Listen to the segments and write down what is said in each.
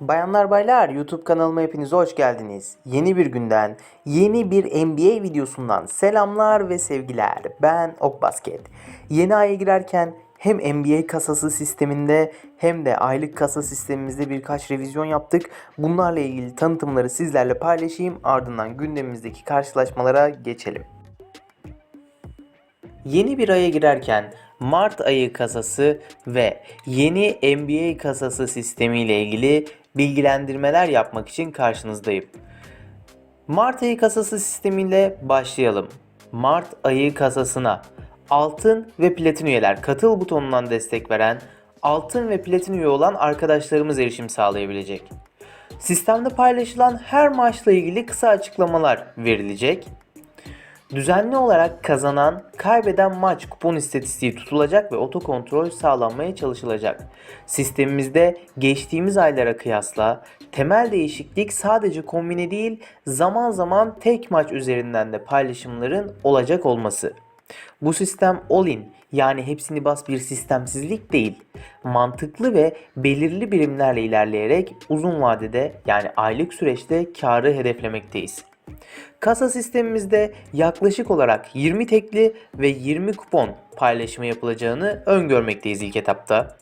Bayanlar baylar YouTube kanalıma hepiniz hoş geldiniz. Yeni bir günden, yeni bir NBA videosundan selamlar ve sevgiler. Ben Ok Basket. Yeni aya girerken hem NBA kasası sisteminde hem de aylık kasa sistemimizde birkaç revizyon yaptık. Bunlarla ilgili tanıtımları sizlerle paylaşayım. Ardından gündemimizdeki karşılaşmalara geçelim. Yeni bir aya girerken Mart ayı kasası ve yeni NBA kasası sistemi ile ilgili bilgilendirmeler yapmak için karşınızdayım. Mart ayı kasası sistemiyle başlayalım. Mart ayı kasasına altın ve platin üyeler katıl butonundan destek veren altın ve platin üye olan arkadaşlarımız erişim sağlayabilecek. Sistemde paylaşılan her maçla ilgili kısa açıklamalar verilecek. Düzenli olarak kazanan, kaybeden maç kupon istatistiği tutulacak ve otokontrol sağlanmaya çalışılacak. Sistemimizde geçtiğimiz aylara kıyasla temel değişiklik sadece kombine değil, zaman zaman tek maç üzerinden de paylaşımların olacak olması. Bu sistem all-in yani hepsini bas bir sistemsizlik değil. Mantıklı ve belirli birimlerle ilerleyerek uzun vadede yani aylık süreçte karı hedeflemekteyiz. Kasa sistemimizde yaklaşık olarak 20 tekli ve 20 kupon paylaşımı yapılacağını öngörmekteyiz ilk etapta.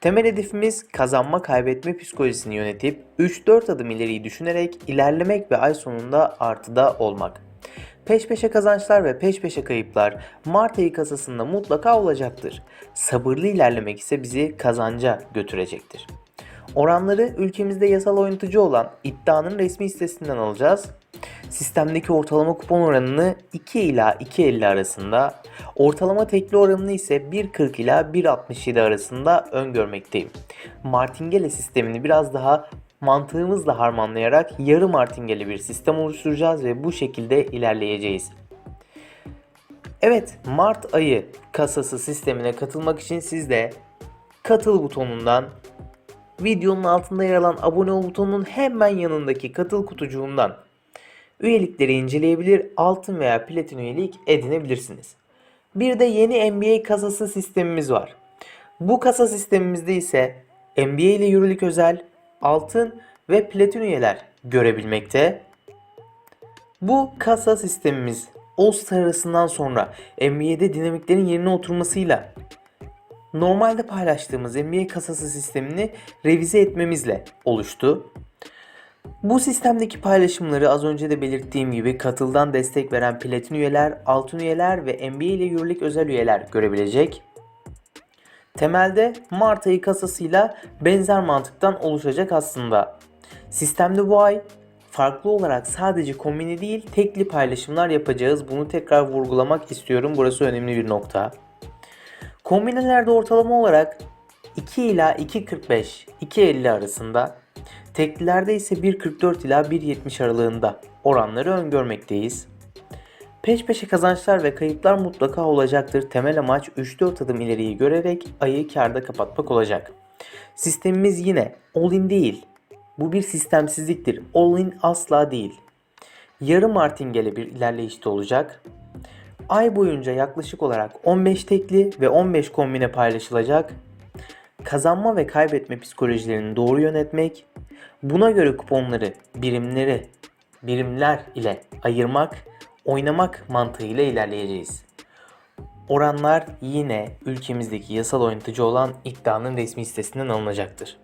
Temel hedefimiz kazanma kaybetme psikolojisini yönetip 3-4 adım ileriyi düşünerek ilerlemek ve ay sonunda artıda olmak. Peş peşe kazançlar ve peş peşe kayıplar Mart ayı kasasında mutlaka olacaktır. Sabırlı ilerlemek ise bizi kazanca götürecektir. Oranları ülkemizde yasal oynatıcı olan iddianın resmi sitesinden alacağız. Sistemdeki ortalama kupon oranını 2 ila 2.50 arasında, ortalama tekli oranını ise 1.40 ila 1.67 arasında öngörmekteyim. Martingale sistemini biraz daha mantığımızla harmanlayarak yarı martingale bir sistem oluşturacağız ve bu şekilde ilerleyeceğiz. Evet, Mart ayı kasası sistemine katılmak için siz de katıl butonundan videonun altında yer alan abone ol butonunun hemen yanındaki katıl kutucuğundan üyelikleri inceleyebilir, altın veya platin üyelik edinebilirsiniz. Bir de yeni NBA kasası sistemimiz var. Bu kasa sistemimizde ise NBA ile yürürlük özel, altın ve platin üyeler görebilmekte. Bu kasa sistemimiz All-Star arasından sonra NBA'de dinamiklerin yerine oturmasıyla normalde paylaştığımız NBA kasası sistemini revize etmemizle oluştu. Bu sistemdeki paylaşımları az önce de belirttiğim gibi katıldan destek veren platin üyeler, altın üyeler ve NBA ile yürürlük özel üyeler görebilecek. Temelde Mart ayı kasasıyla benzer mantıktan oluşacak aslında. Sistemde bu ay farklı olarak sadece kombine değil tekli paylaşımlar yapacağız. Bunu tekrar vurgulamak istiyorum. Burası önemli bir nokta. Kombinelerde ortalama olarak 2 ila 2.45, 2.50 arasında, teklilerde ise 1.44 ila 1.70 aralığında oranları öngörmekteyiz. Peş peşe kazançlar ve kayıplar mutlaka olacaktır. Temel amaç 3-4 adım ileriyi görerek ayı karda kapatmak olacak. Sistemimiz yine all-in değil. Bu bir sistemsizliktir. All-in asla değil. Yarı martingale bir ilerleyişte olacak. Ay boyunca yaklaşık olarak 15 tekli ve 15 kombine paylaşılacak. Kazanma ve kaybetme psikolojilerini doğru yönetmek, buna göre kuponları, birimleri, birimler ile ayırmak, oynamak mantığıyla ilerleyeceğiz. Oranlar yine ülkemizdeki yasal oynatıcı olan iddianın resmi sitesinden alınacaktır.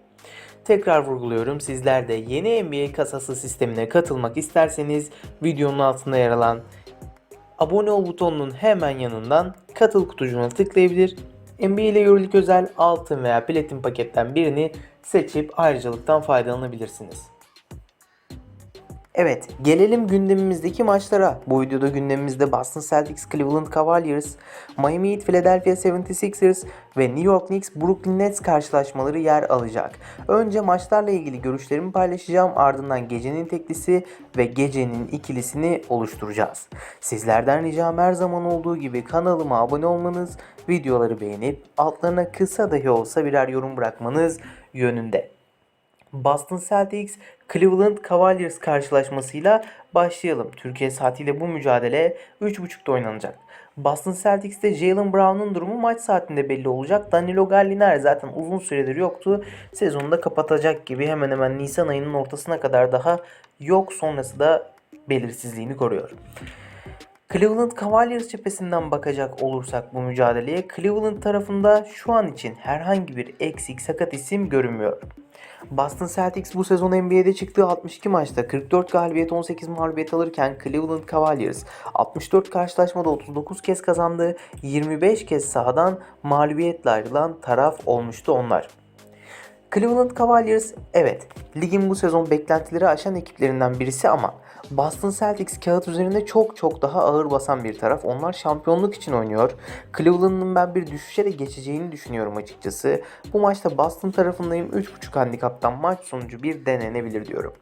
Tekrar vurguluyorum sizler de yeni NBA kasası sistemine katılmak isterseniz videonun altında yer alan abone ol butonunun hemen yanından katıl kutucuğuna tıklayabilir. NBA ile yürürlük özel altın veya platin paketten birini seçip ayrıcalıktan faydalanabilirsiniz. Evet, gelelim gündemimizdeki maçlara. Bu videoda gündemimizde Boston Celtics, Cleveland Cavaliers, Miami Heat, Philadelphia 76ers ve New York Knicks, Brooklyn Nets karşılaşmaları yer alacak. Önce maçlarla ilgili görüşlerimi paylaşacağım. Ardından gecenin teklisi ve gecenin ikilisini oluşturacağız. Sizlerden ricam her zaman olduğu gibi kanalıma abone olmanız, videoları beğenip altlarına kısa dahi olsa birer yorum bırakmanız yönünde. Boston Celtics Cleveland Cavaliers karşılaşmasıyla başlayalım. Türkiye saatiyle bu mücadele 3.30'da oynanacak. Boston Celtics'te Jalen Brown'un durumu maç saatinde belli olacak. Danilo Gallinari zaten uzun süredir yoktu. Sezonu da kapatacak gibi hemen hemen Nisan ayının ortasına kadar daha yok. Sonrası da belirsizliğini koruyor. Cleveland Cavaliers cephesinden bakacak olursak bu mücadeleye Cleveland tarafında şu an için herhangi bir eksik sakat isim görünmüyor. Boston Celtics bu sezon NBA'de çıktığı 62 maçta 44 galibiyet 18 mağlubiyet alırken Cleveland Cavaliers 64 karşılaşmada 39 kez kazandı, 25 kez sahadan mağlubiyetle ayrılan taraf olmuştu onlar. Cleveland Cavaliers evet ligin bu sezon beklentileri aşan ekiplerinden birisi ama Boston Celtics kağıt üzerinde çok çok daha ağır basan bir taraf. Onlar şampiyonluk için oynuyor. Cleveland'ın ben bir düşüşe de geçeceğini düşünüyorum açıkçası. Bu maçta Boston tarafındayım. 3.5 handikaptan maç sonucu bir denenebilir diyorum.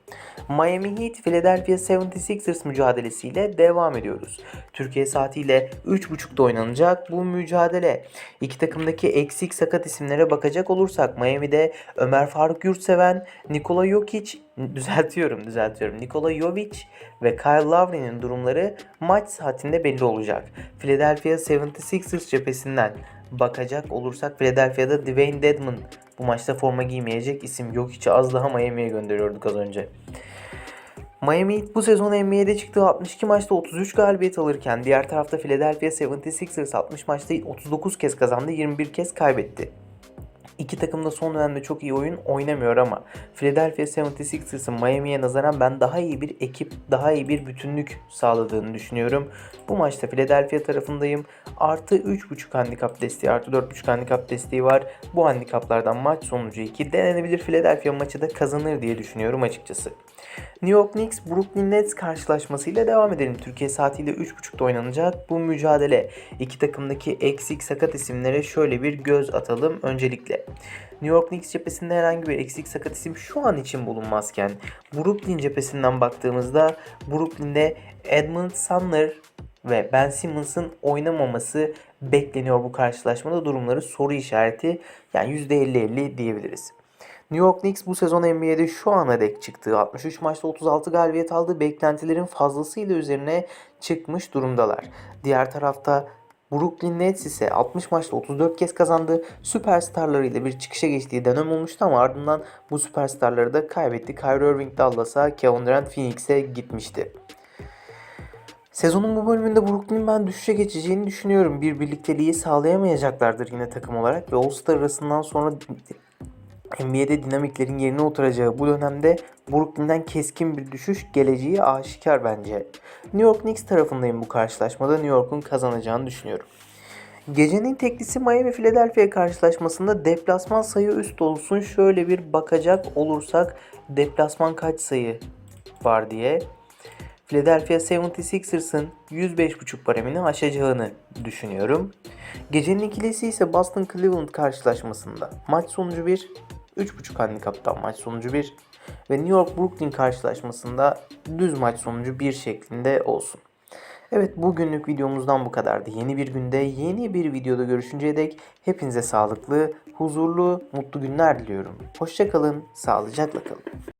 Miami Heat Philadelphia 76ers mücadelesiyle devam ediyoruz. Türkiye saatiyle 3.30'da oynanacak bu mücadele. İki takımdaki eksik sakat isimlere bakacak olursak Miami'de Ömer Faruk Yurtseven, Nikola Jokic, düzeltiyorum düzeltiyorum. Nikola Jovic ve Kyle Lowry'nin durumları maç saatinde belli olacak. Philadelphia 76ers cephesinden bakacak olursak Philadelphia'da Dwayne Dedmon bu maçta forma giymeyecek isim Jokic'i az daha Miami'ye gönderiyorduk az önce. Miami Heat bu sezon NBA'de çıktığı 62 maçta 33 galibiyet alırken diğer tarafta Philadelphia 76ers 60 maçta 39 kez kazandı 21 kez kaybetti. İki takım da son dönemde çok iyi oyun oynamıyor ama Philadelphia 76ers'ın Miami'ye nazaran ben daha iyi bir ekip, daha iyi bir bütünlük sağladığını düşünüyorum. Bu maçta Philadelphia tarafındayım. Artı 3.5 handikap desteği, artı 4.5 handikap desteği var. Bu handikaplardan maç sonucu 2 denenebilir. Philadelphia maçı da kazanır diye düşünüyorum açıkçası. New York Knicks Brooklyn Nets karşılaşmasıyla devam edelim. Türkiye saatiyle 3.30'da oynanacak bu mücadele. İki takımdaki eksik sakat isimlere şöyle bir göz atalım öncelikle. New York Knicks cephesinde herhangi bir eksik sakat isim şu an için bulunmazken Brooklyn cephesinden baktığımızda Brooklyn'de Edmund Sumner ve Ben Simmons'ın oynamaması bekleniyor bu karşılaşmada durumları soru işareti yani %50-50 diyebiliriz. New York Knicks bu sezon NBA'de şu ana dek çıktığı 63 maçta 36 galibiyet aldığı beklentilerin fazlasıyla üzerine çıkmış durumdalar. Diğer tarafta Brooklyn Nets ise 60 maçta 34 kez kazandı. Süperstarlarıyla bir çıkışa geçtiği dönem olmuştu ama ardından bu süperstarları da kaybetti. Kyrie Irving Dallas'a, Kevin Durant Phoenix'e gitmişti. Sezonun bu bölümünde Brooklyn ben düşüşe geçeceğini düşünüyorum. Bir birlikteliği sağlayamayacaklardır yine takım olarak ve All-Star arasından sonra NBA'de dinamiklerin yerine oturacağı bu dönemde Brooklyn'den keskin bir düşüş geleceği aşikar bence. New York Knicks tarafındayım bu karşılaşmada. New York'un kazanacağını düşünüyorum. Gecenin teklisi Miami Philadelphia karşılaşmasında deplasman sayı üst olsun. Şöyle bir bakacak olursak deplasman kaç sayı var diye. Philadelphia 76ers'ın 105.5 baremini aşacağını düşünüyorum. Gecenin ikilisi ise Boston Cleveland karşılaşmasında. Maç sonucu 1, 3.5 handikaptan maç sonucu 1 ve New York Brooklyn karşılaşmasında düz maç sonucu 1 şeklinde olsun. Evet bugünlük videomuzdan bu kadardı. Yeni bir günde yeni bir videoda görüşünceye dek hepinize sağlıklı, huzurlu, mutlu günler diliyorum. Hoşçakalın, sağlıcakla kalın.